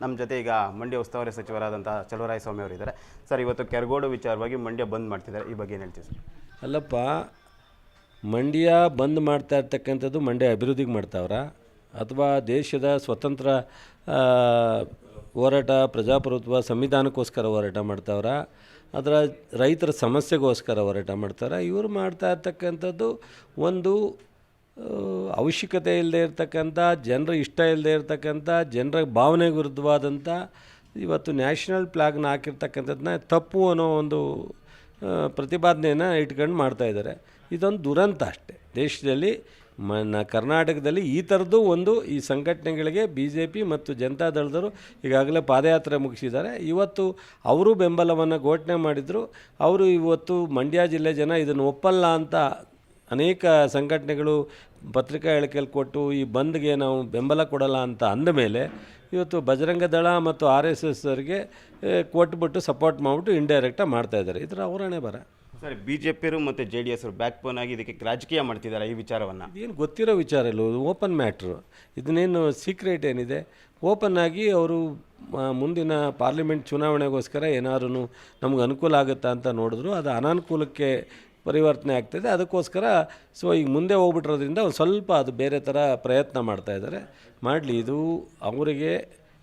ನಮ್ಮ ಜೊತೆ ಈಗ ಮಂಡ್ಯ ಉಸ್ತುವಾರಿ ಸಚಿವರಾದಂಥ ಚಲುವರಾಯ ಸ್ವಾಮಿ ಅವರು ಇದ್ದಾರೆ ಸರ್, ಇವತ್ತು ಕೆರಗೋಡು ವಿಚಾರವಾಗಿ ಮಂಡ್ಯ ಬಂದ್ ಮಾಡ್ತಿದ್ದಾರೆ. ಈ ಬಗ್ಗೆ ಏನು ಹೇಳ್ತೀವಿ ಸರ್? ಅಲ್ಲಪ್ಪ, ಮಂಡ್ಯ ಬಂದ್ ಮಾಡ್ತಾ ಇರ್ತಕ್ಕಂಥದ್ದು ಮಂಡ್ಯ ಅಭಿವೃದ್ಧಿಗೆ ಮಾಡ್ತಾವ್ರ. ಅಥವಾ ದೇಶದ ಸ್ವತಂತ್ರ ಹೋರಾಟ, ಪ್ರಜಾಪ್ರಭುತ್ವ ಸಂವಿಧಾನಕ್ಕೋಸ್ಕರ ಹೋರಾಟ ಮಾಡ್ತಾವ್ರ. ಅದರ ರೈತರ ಸಮಸ್ಯೆಗೋಸ್ಕರ ಹೋರಾಟ ಮಾಡ್ತಾರೆ ಇವರು ಮಾಡ್ತಾ ಇರ್ತಕ್ಕಂಥದ್ದು ಒಂದು ಅವಶ್ಯಕತೆ ಇಲ್ಲದೆ ಇರತಕ್ಕಂಥ, ಜನರ ಇಷ್ಟ ಇಲ್ಲದೆ ಇರತಕ್ಕಂಥ, ಜನರ ಭಾವನೆ ವಿರುದ್ಧವಾದಂಥ, ಇವತ್ತು ನ್ಯಾಷನಲ್ ಫ್ಲಾಗ್ನ ಹಾಕಿರ್ತಕ್ಕಂಥದ್ದನ್ನ ತಪ್ಪು ಅನ್ನೋ ಒಂದು ಪ್ರತಿಪಾದನೆಯನ್ನು ಇಟ್ಕೊಂಡು ಮಾಡ್ತಾಯಿದ್ದಾರೆ ಇದೊಂದು ದುರಂತ ಅಷ್ಟೇ. ದೇಶದಲ್ಲಿ ಮ, ನ ಕರ್ನಾಟಕದಲ್ಲಿ ಈ ಥರದ್ದು ಒಂದು ಈ ಸಂಘಟನೆಗಳಿಗೆ ಬಿ ಜೆ ಪಿ ಮತ್ತು ಜನತಾದಳದವರು ಈಗಾಗಲೇ ಪಾದಯಾತ್ರೆ ಮುಗಿಸಿದ್ದಾರೆ. ಇವತ್ತು ಅವರು ಬೆಂಬಲವನ್ನು ಘೋಷಣೆ ಮಾಡಿದರು. ಅವರು ಇವತ್ತು ಮಂಡ್ಯ ಜಿಲ್ಲೆ ಜನ ಇದನ್ನು ಒಪ್ಪಲ್ಲ ಅಂತ ಅನೇಕ ಸಂಘಟನೆಗಳು ಪತ್ರಿಕಾ ಹೇಳಿಕೆಯಲ್ಲಿ ಕೊಟ್ಟು ಈ ಬಂದ್ಗೆ ನಾವು ಬೆಂಬಲ ಕೊಡಲ್ಲ ಅಂತ ಅಂದ ಮೇಲೆ ಇವತ್ತು ಬಜರಂಗ ದಳ ಮತ್ತು ಆರ್ ಎಸ್ ಎಸ್ ಅವರಿಗೆ ಕೊಟ್ಬಿಟ್ಟು ಸಪೋರ್ಟ್ ಮಾಡಿಬಿಟ್ಟು ಇಂಡೈರೆಕ್ಟಾಗಿ ಮಾಡ್ತಾಯಿದ್ದಾರೆ ಇದರ ಅವರಣೆ ಬರ ಸರ್ ಬಿ ಜೆ ಪಿಯರು ಮತ್ತು J D S backbone ಆಗಿ ಇದಕ್ಕೆ ರಾಜಕೀಯ ಮಾಡ್ತಿದ್ದಾರೆ ಈ ವಿಚಾರವನ್ನು. ಏನು ಗೊತ್ತಿರೋ ವಿಚಾರ ಇಲ್ಲ ಓಪನ್ ಮ್ಯಾಟ್ರು ಇದನ್ನೇನು ಸೀಕ್ರೆಟ್ ಏನಿದೆ? ಓಪನ್ ಆಗಿ ಅವರು ಮುಂದಿನ ಪಾರ್ಲಿಮೆಂಟ್ ಚುನಾವಣೆಗೋಸ್ಕರ ಏನಾದ್ರೂ ನಮ್ಗೆ ಅನುಕೂಲ ಆಗುತ್ತಾ ಅಂತ ನೋಡಿದ್ರು. ಅದು ಅನಾನುಕೂಲಕ್ಕೆ ಪರಿವರ್ತನೆ ಆಗ್ತಿದೆ. ಅದಕ್ಕೋಸ್ಕರ ಸೊ ಈಗ ಮುಂದೆ ಹೋಗ್ಬಿಟ್ಟಿರೋದ್ರಿಂದ ಒಂದು ಸ್ವಲ್ಪ ಅದು ಬೇರೆ ಥರ ಪ್ರಯತ್ನ ಮಾಡ್ತಾ ಇದ್ದಾರೆ. ಮಾಡಲಿ ಇದು ಅವರಿಗೆ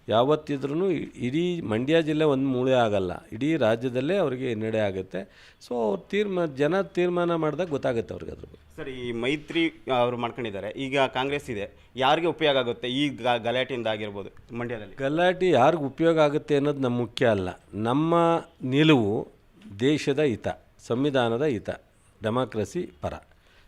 ಯಾವತ್ತಿದ್ರೂ ಇಡೀ ಮಂಡ್ಯ ಜಿಲ್ಲೆ ಒಂದು ಮೂಳೆ ಆಗಲ್ಲ. ಇಡೀ ರಾಜ್ಯದಲ್ಲೇ ಅವರಿಗೆ ಹಿನ್ನಡೆ ಆಗುತ್ತೆ. ಸೊ ಅವ್ರು ತೀರ್ಮಾನ ಜನ ತೀರ್ಮಾನ ಮಾಡಿದಾಗ ಗೊತ್ತಾಗುತ್ತೆ ಅವ್ರಿಗೆ ಅದ್ರ ಬಗ್ಗೆ. ಸರ್ ಈ ಮೈತ್ರಿ ಅವರು ಮಾಡ್ಕೊಂಡಿದ್ದಾರೆ. ಈಗ ಕಾಂಗ್ರೆಸ್ ಇದೆ. ಯಾರಿಗೆ ಉಪಯೋಗ ಆಗುತ್ತೆ ಈ ಗಲಾಟೆಯಿಂದ ಆಗಿರ್ಬೋದು ಮಂಡ್ಯದಲ್ಲಿ? ಗಲಾಟೆ ಯಾರಿಗೂ ಉಪಯೋಗ ಆಗುತ್ತೆ ಅನ್ನೋದು ನಮ್ಮ ಮುಖ್ಯ ಅಲ್ಲ. ನಮ್ಮ ನಿಲುವು ದೇಶದ ಹಿತ. ಸಂವಿಧಾನದ ಹಿತ, ಡೆಮಾಕ್ರಸಿ ಪರ.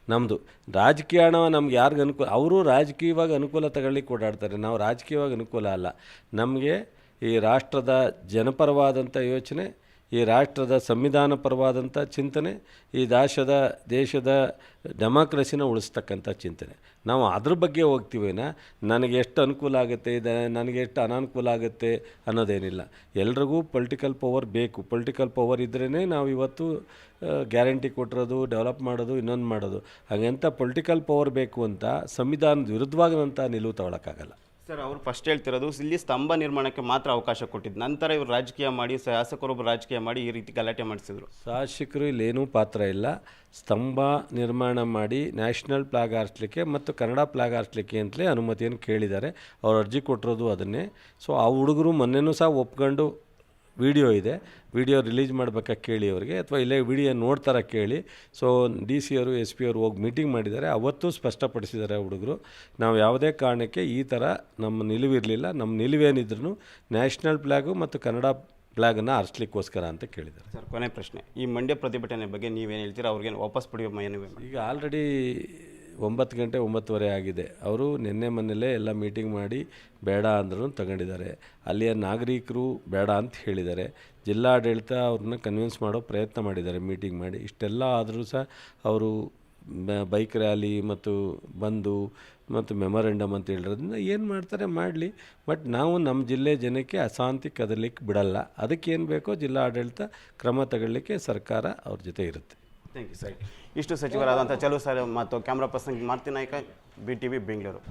ನಮ್ಮದು ರಾಜಕೀಯ ಹಣವ ನಮ್ಗೆ ಯಾರಿಗೆ ಅನುಕೂಲ ಅವರು ರಾಜಕೀಯವಾಗಿ ಅನುಕೂಲ ತಗೊಳ್ಳಿಕ್ಕೆ ಓಡಾಡ್ತಾರೆ ನಾವು ರಾಜಕೀಯವಾಗಿ ಅನುಕೂಲ ಅಲ್ಲ. ನಮಗೆ ಈ ರಾಷ್ಟ್ರದ ಜನಪರವಾದಂಥ ಯೋಚನೆ ಈ ರಾಷ್ಟ್ರದ ಸಂವಿಧಾನ ಪರವಾದಂಥ ಚಿಂತನೆ, ಈ ದೇಶದ ದೇಶದ ಡೆಮಾಕ್ರಸಿನ ಉಳಿಸ್ತಕ್ಕಂಥ ಚಿಂತನೆ. ನಾವು ಅದ್ರ ಬಗ್ಗೆ ಹೋಗ್ತೀವಿನ? ನನಗೆ ಎಷ್ಟು ಅನುಕೂಲ ಆಗುತ್ತೆ, ಇದೆ ನನಗೆ ಎಷ್ಟು ಅನಾನುಕೂಲ ಆಗುತ್ತೆ ಅನ್ನೋದೇನಿಲ್ಲ. ಎಲ್ರಿಗೂ ಪೊಲಿಟಿಕಲ್ ಪವರ್ ಬೇಕು. ಪೊಲಿಟಿಕಲ್ ಪವರ್ ಇದ್ರೇ ನಾವು ಇವತ್ತು ಗ್ಯಾರಂಟಿ ಕೊಟ್ಟಿರೋದು, ಡೆವಲಪ್ ಮಾಡೋದು, ಇನ್ನೊಂದು ಮಾಡೋದು. ಹಾಗೆಂಥ ಪೊಲಿಟಿಕಲ್ ಪವರ್ ಬೇಕು ಅಂತ ಸಂವಿಧಾನದ ವಿರುದ್ಧವಾಗಂಥ ನಿಲುವು ತಗೊಳಕ್ಕಾಗಲ್ಲ. ಸರ್, ಅವರು ಫಸ್ಟ್ ಹೇಳ್ತಿರೋದು, ಇಲ್ಲಿ ಸ್ತಂಭ ನಿರ್ಮಾಣಕ್ಕೆ ಮಾತ್ರ ಅವಕಾಶ ಕೊಟ್ಟಿದ್ದು. ನಂತರ ಇವರು ರಾಜಕೀಯ ಮಾಡಿ ಶಾಸಕರೊಬ್ಬರು ರಾಜಕೀಯ ಮಾಡಿ ಈ ರೀತಿ ಗಲಾಟೆ ಮಾಡಿಸಿದ್ರು. ಶಾಸಕರು ಇಲ್ಲೇನೂ ಪಾತ್ರ ಇಲ್ಲ. ಸ್ತಂಭ ನಿರ್ಮಾಣ ಮಾಡಿ ನ್ಯಾಷನಲ್ ಫ್ಲಾಗ್ ಹಾರಿಸ್ಲಿಕ್ಕೆ ಮತ್ತು ಕನ್ನಡ ಫ್ಲಾಗ್ ಹಾರಿಸ್ಲಿಕ್ಕೆ ಅಂತಲೇ ಅನುಮತಿಯನ್ನು ಕೇಳಿದ್ದಾರೆ. ಅವ್ರು ಅರ್ಜಿ ಕೊಟ್ಟಿರೋದು ಅದನ್ನೇ. ಸೊ, ಆ ಹುಡುಗರು ಮೊನ್ನೆನೂ ಸಹ ಒಪ್ಕೊಂಡು ವಿಡಿಯೋ ಇದೆ. ವಿಡಿಯೋ ರಿಲೀಸ್ ಮಾಡಬೇಕಾ ಕೇಳಿ ಅವರಿಗೆ ಅಥವಾ ಇಲ್ಲೇ ವಿಡಿಯೋ ನೋಡ್ತಾರೆ ಕೇಳಿ. ಸೊ ಡಿ ಸಿ ಅವರು ಎಸ್ ಪಿ ಅವರು ಹೋಗಿ ಮೀಟಿಂಗ್ ಮಾಡಿದ್ದಾರೆ. ಅವತ್ತು ಸ್ಪಷ್ಟಪಡಿಸಿದ್ದಾರೆ ಹುಡುಗರು. ನಾವು ಯಾವುದೇ ಕಾರಣಕ್ಕೆ ಈ ಥರ ನಮ್ಮ ನಿಲುವಿರಲಿಲ್ಲ. ನಮ್ಮ ನಿಲುವೇನಿದ್ರು ನ್ಯಾಷನಲ್ ಫ್ಲ್ಯಾಗು ಮತ್ತು ಕನ್ನಡ ಫ್ಲ್ಯಾಗನ್ನು ಹರಿಸ್ಲಿಕ್ಕೋಸ್ಕರ ಅಂತ ಕೇಳಿದ್ದಾರೆ. ಸರ್ ಕೊನೆ ಪ್ರಶ್ನೆ. ಈ ಮಂಡ್ಯ ಪ್ರತಿಭಟನೆ ಬಗ್ಗೆ ನೀವೇನು ಹೇಳ್ತೀರಾ? ಅವ್ರಿಗೆ ವಾಪಸ್ ಪಡೆಯುವ ಏನು ಈಗ ಆಲ್ರೆಡಿ ಒಂಬತ್ತು ಗಂಟೆ ಒಂಬತ್ತುವರೆ ಆಗಿದೆ. ಅವರು ನಿನ್ನೆ ಮೊನ್ನೆಲೇ ಎಲ್ಲ ಮೀಟಿಂಗ್ ಮಾಡಿ ಬೇಡ ಅಂದ್ರೂ ತಗೊಂಡಿದ್ದಾರೆ. ಅಲ್ಲಿಯ ನಾಗರಿಕರು ಬೇಡ ಅಂತ ಹೇಳಿದ್ದಾರೆ. ಜಿಲ್ಲಾಡಳಿತ ಅವ್ರನ್ನ ಕನ್ವಿನ್ಸ್ ಮಾಡೋ ಪ್ರಯತ್ನ ಮಾಡಿದ್ದಾರೆ ಮೀಟಿಂಗ್ ಮಾಡಿ. ಇಷ್ಟೆಲ್ಲ ಆದರೂ ಸಹ ಅವರು ಬೈಕ್ ರ್ಯಾಲಿ ಮತ್ತು ಬಂದು ಮತ್ತು ಮೆಮೊರೆಂಡಮ್ ಅಂತ ಹೇಳಿರೋದ್ರಿಂದ ಏನು ಮಾಡ್ತಾರೆ ಮಾಡಲಿ. ಬಟ್ ನಾವು ನಮ್ಮ ಜಿಲ್ಲೆ ಜನಕ್ಕೆ ಅಶಾಂತಿ ಕದಲಿಕ್ಕೆ ಬಿಡಲ್ಲ. ಅದಕ್ಕೇನು ಬೇಕೋ ಜಿಲ್ಲಾ ಆಡಳಿತ ಕ್ರಮ ತಗೊಳ್ಳಿಕ್ಕೆ ಸರ್ಕಾರ ಅವ್ರ ಜೊತೆ ಇರುತ್ತೆ. ಥ್ಯಾಂಕ್ ಯು ಇಷ್ಟು ಸಚಿವರಾದಂಥ ಚಲು ಸರ್ ಮತ್ತು camera person Marti Naik B T V Bengaluru